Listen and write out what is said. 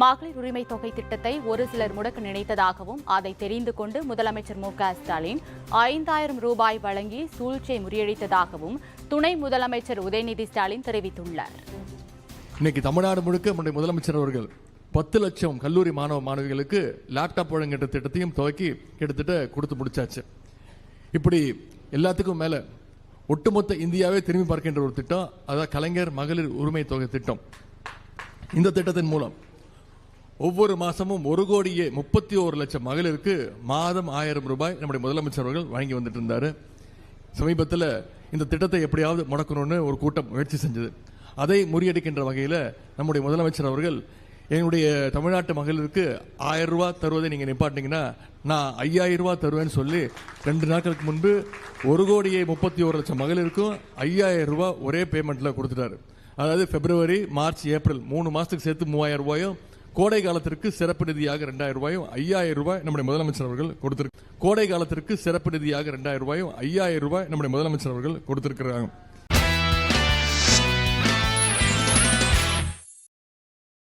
மகளிர் உரிமை தொகை திட்டத்தை ஒரு சிலர் முடக்க நினைத்ததாகவும் அதை தெரிந்து கொண்டு முதலமைச்சர் மு க ஸ்டாலின் ஐந்தாயிரம் ரூபாய் வழங்கி சூழ்ச்சியை முறியடித்ததாகவும் துணை முதலமைச்சர் உதயநிதி ஸ்டாலின் தெரிவித்துள்ளார். இன்னைக்கு தமிழ்நாடு முழுக்க நம்முடைய முதலமைச்சர் அவர்கள் பத்து லட்சம் கல்லூரி மாணவ மாணவிகளுக்கு லேப்டாப் வழங்குகின்ற திட்டத்தையும் துவக்கி கிட்டத்தட்ட கொடுத்து முடிச்சாச்சு. இப்படி எல்லாத்துக்கும் மேல ஒட்டுமொத்த இந்தியாவே திரும்பி பார்க்கின்ற ஒரு திட்டம் அதாவது கலைஞர் மகளிர் உரிமை தொகை திட்டம். இந்த திட்டத்தின் மூலம் ஒவ்வொரு மாசமும் ஒரு கோடியே முப்பத்தி ஒரு லட்சம் மகளிருக்கு மாதம் ஆயிரம் ரூபாய் நம்முடைய முதலமைச்சர் அவர்கள் வழங்கி வந்துட்டு இருந்தாரு சமீபத்தில் இந்த திட்டத்தை எப்படியாவது முடக்கணும்னு ஒரு கூட்டம் முயற்சி செஞ்சது. அதை முறியடிக்கின்ற வகையில் நம்முடைய முதலமைச்சர் அவர்கள் என்னுடைய தமிழ்நாட்டு மகளிருக்கு ஆயிரம் ரூபாய் தருவதை நீங்கள் நிப்பாட்டிங்கன்னா நான் ஐயாயிரம் ரூபாய் தருவேன்னு சொல்லி ரெண்டு நாட்களுக்கு முன்பு ஒரு கோடியே முப்பத்தி ஒரு லட்சம் மகளிருக்கும் ஐயாயிரம் ரூபாய் ஒரே பேமெண்ட்டில் கொடுத்துட்டாரு. அதாவது பிப்ரவரி மார்ச் ஏப்ரல் மூணு மாதத்துக்கு சேர்த்து மூவாயிரம் ரூபாயும் கோடை காலத்திற்கு சிறப்பு நிதியாக ரெண்டாயிரம் ரூபாயும் ஐயாயிரம் ரூபாய் நம்முடைய முதலமைச்சர் அவர்கள் கொடுத்திருக்கு கோடை காலத்திற்கு சிறப்பு நிதியாக ரெண்டாயிரம் ரூபாயும் ஐயாயிரம் ரூபாய் நம்முடைய முதலமைச்சர் அவர்கள் கொடுத்திருக்கிறாங்க.